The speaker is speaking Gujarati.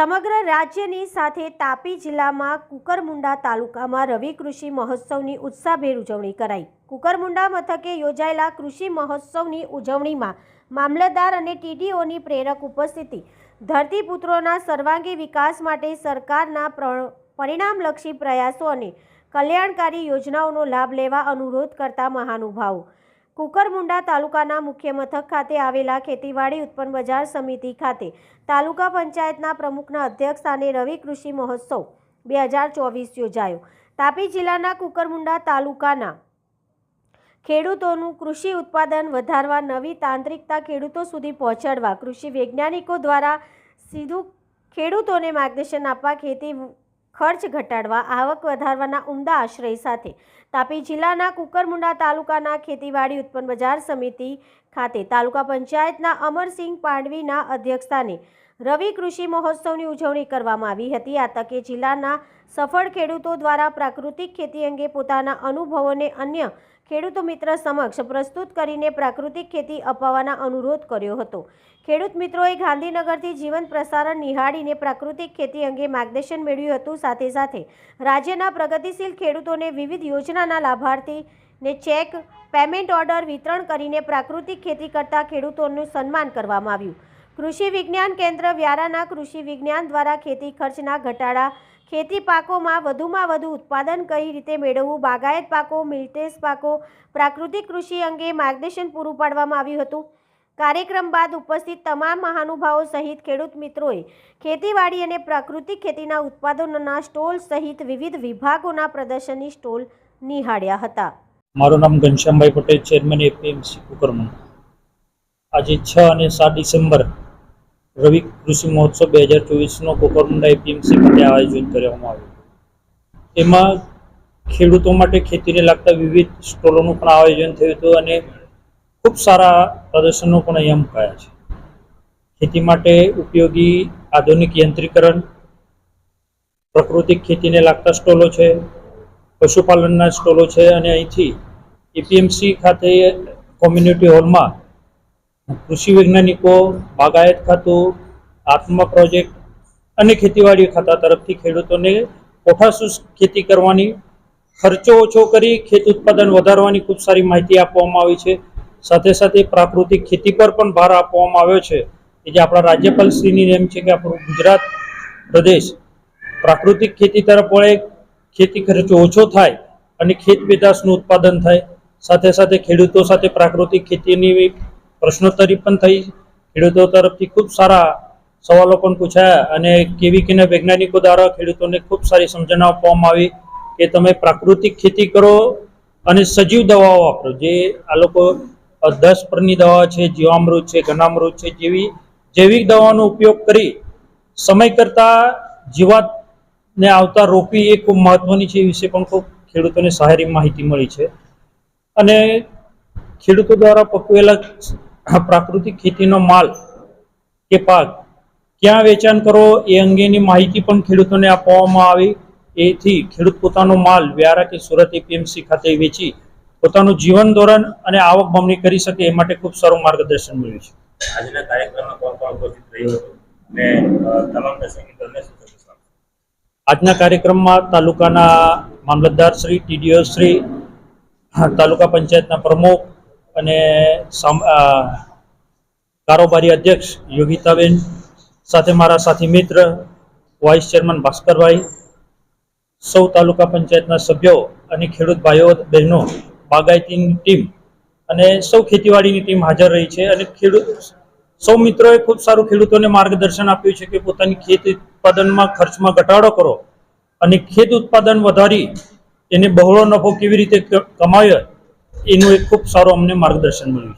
સમગ્ર રાજ્યની સાથે તાપી જિલ્લામાં કુકરમુંડા તાલુકામાં રવિ કૃષિ મહોત્સવની ઉત્સાહભેર ઉજવણી કરાઈ. કુકરમુંડા મથકે યોજાયેલા કૃષિ મહોત્સવની ઉજવણીમાં મામલતદાર અને ટીડીઓની પ્રેરક ઉપસ્થિતિ. ધરતીપુત્રોના સર્વાંગી વિકાસ માટે સરકારના પ્ર- પરિણામલક્ષી પ્રયાસો અને કલ્યાણકારી યોજનાઓનો લાભ લેવા અનુરોધ કરતા મહાનુભાવો. કુકરમુંડા તાલુકાના મુખ્ય મથક ખાતે આવેલા ખેતીવાડી ઉત્પન્ન બજાર સમિતિ ખાતે તાલુકા પંચાયતના પ્રમુખના અધ્યક્ષ સ્થાને રવિ કૃષિ મહોત્સવ બે હજાર ચોવીસ યોજાયો. તાપી જિલ્લાના કુકરમુંડા તાલુકાના ખેડૂતોનું કૃષિ ઉત્પાદન વધારવા નવી તાંત્રિકતા ખેડૂતો સુધી પહોંચાડવા કૃષિ વૈજ્ઞાનિકો દ્વારા સીધું ખેડૂતોને માર્ગદર્શન આપવા ખેતી ખર્ચ ઘટાડવા, આવક વધારવાના ઉમદા આશ્રય સાથે. તાપી જિલ્લાના કુકરમુંડા તાલુકાના ખેતીવાડી ઉત્પન્ન બજાર સમિતિ ખાતે તાલુકા પંચાયતના અમરસિંહ પાંડવીના અધ્યક્ષસ્થાને રવિ કૃષિ મહોત્સવની ઉજવણી કરવામાં આવી હતી. આ તકે જિલ્લાના સફળ ખેડૂતો દ્વારા પ્રાકૃતિક ખેતી અંગે પોતાના અનુભવોને અન્ય ખેડૂતો મિત્ર સમક્ષ પ્રસ્તુત કરીને પ્રાકૃતિક ખેતી અપાવવાના અનુરોધ કર્યો હતો. ખેડૂત મિત્રોએ ગાંધીનગરથી જીવન પ્રસારણ નિહાળીને પ્રાકૃતિક ખેતી અંગે માર્ગદર્શન મેળવ્યું હતું. સાથે સાથે રાજ્યના પ્રગતિશીલ ખેડૂતોને વિવિધ યોજનાના લાભાર્થીને ચેક પેમેન્ટ ઓર્ડર વિતરણ કરીને પ્રાકૃતિક ખેતી કરતા ખેડૂતોનું સન્માન કરવામાં આવ્યું. કૃષિ વિજ્ઞાન કેન્દ્ર વ્યારાના કૃષિ વિજ્ઞાન દ્વારા ખેતી ખર્ચના ઘટાડા, ખેતી પાકોમાં વધુમાં વધુ ઉત્પાદન કઈ રીતે મેળવવું, બાગાયત પાકો, મિલ્ટેસ પાકો, પ્રાકૃતિક કૃષિ અંગે માર્ગદર્શન પૂરું પાડવામાં આવ્યું હતું. કાર્યક્રમ બાદ ઉપસ્થિત તમામ મહાનુભાવો સહિત ખેડૂત મિત્રોએ ખેતીવાડી અને પ્રાકૃતિક ખેતીના ઉત્પાદનોના સ્ટોલ સહિત વિવિધ વિભાગોના પ્રદર્શની સ્ટોલ નિહાળ્યા હતા. મારું નામ ઘનશ્યામભાઈ પટેલ, ચેરમેન એપીએમસી કુકરમણ આજે છ અને સાત ડિસેમ્બર રવિ કૃષિ મહોત્સવ બે હજાર ચોવીસનો કુકરમુંડા એપીએમસી ખાતે આયોજન કરવામાં આવ્યું એમાં ખેડૂતો માટે ખેતીને લાગતા વિવિધ સ્ટોલોનું પણ આયોજન થયું હતું અને ખૂબ સારા પ્રદર્શનો પણ અહીંયા મુકાયા છે. ખેતી માટે ઉપયોગી આધુનિક યંત્રીકરણ, પ્રાકૃતિક ખેતીને લાગતા સ્ટોલો છે પશુપાલનના સ્ટોલો છે અને અહીંથી એપીએમસી ખાતે કોમ્યુનિટી હોલમાં કૃષિ વૈજ્ઞાનિકો, બાગાયત ખાતું, આત્મા પ્રોજેક્ટ અને ખેતીવાડી ખાતા તરફથી ખેડૂતોને કોઠાસૂસ ખેતી કરવાની, ખર્ચો ઓછો કરી ખેત ઉત્પાદન વધારવાની ખૂબ સારી માહિતી આપવામાં આવી છે. સાથે સાથે પ્રાકૃતિક ખેતી પર પણ ભાર આપવામાં આવ્યો છે. કે જે આપણા રાજ્યપાલશ્રીની એમ છે કે આપણું ગુજરાત પ્રદેશ પ્રાકૃતિક ખેતી તરફ વળે ખેતી ખર્ચો ઓછો થાય અને ખેત પેદાશનું ઉત્પાદન થાય, સાથે સાથે ખેડૂતો સાથે પ્રાકૃતિક ખેતીની પ્રશ્નોત્તરી પણ થઈ. ખેડૂતો તરફથી ખૂબ સારા સવાલો પણ પૂછાયા અને કેવી કેના વૈજ્ઞાનિકો દ્વારા ખેડૂતોને ખૂબ સારી સમજણ આપવામાં આવી કે તમે પ્રાકૃતિક ખેતી કરો અને સજીવ દવાઓ વાપરો. જે આ લોકો દસ પરની દવા છે, જીવામૃત છે, ઘનામૃત છે, જેવી જૈવિક દવાનો ઉપયોગ કરી સમય કરતાં જીવાતને આવતા રોપી એ ખૂબ મહત્વની છે એ વિશે પણ ખૂબ ખેડૂતોને સારી માહિતી મળી છે. અને ખેડૂતો દ્વારા પકવેલા પ્રાકૃતિક ખેતીનો માલ કે પાક ક્યાં વેચાણ કરો એ અંગેની માહિતી પણ ખેડૂતોને આપવામાં આવી. એથી ખેડૂત પોતાનો માલ વ્યારા કે સુરત એપીએમસી ખાતે વેચી પોતાનું જીવન ધોરણ અને આવક બમણી કરી શકે એ માટે ખૂબ સારું માર્ગદર્શન મળ્યું છે. આજના કાર્યક્રમમાં કોણ કોણ ઉપસ્થિત રહ્યું હતું? અને તમામ દર્શક આજના કાર્યક્રમમાં તાલુકાના મામલતદાર શ્રી, ટીડીઓ શ્રી, તાલુકા પંચાયતના પ્રમુખ અને કારોબારી અધ્યક્ષ યોગિતાબેન સાથે મારા સાથી મિત્ર, વાઇસ ચેરમેન ભાસ્કરભાઈ, સૌ તાલુકા પંચાયતના સભ્યો અને ખેડૂત ભાઈઓ, બહેનો બાગાયતીની ટીમ અને સૌ ખેતીવાડીની ટીમ હાજર રહી છે અને ખેડૂત, સૌ મિત્રોએ ખૂબ સારું ખેડૂતોને માર્ગદર્શન આપ્યું છે કે પોતાની ખેત ઉત્પાદનમાં ખર્ચમાં ઘટાડો કરો અને ખેત ઉત્પાદન વધારી એને બહોળો નફો કેવી રીતે કમાયો, એનું એક ખૂબ સારું અમને માર્ગદર્શન મળ્યું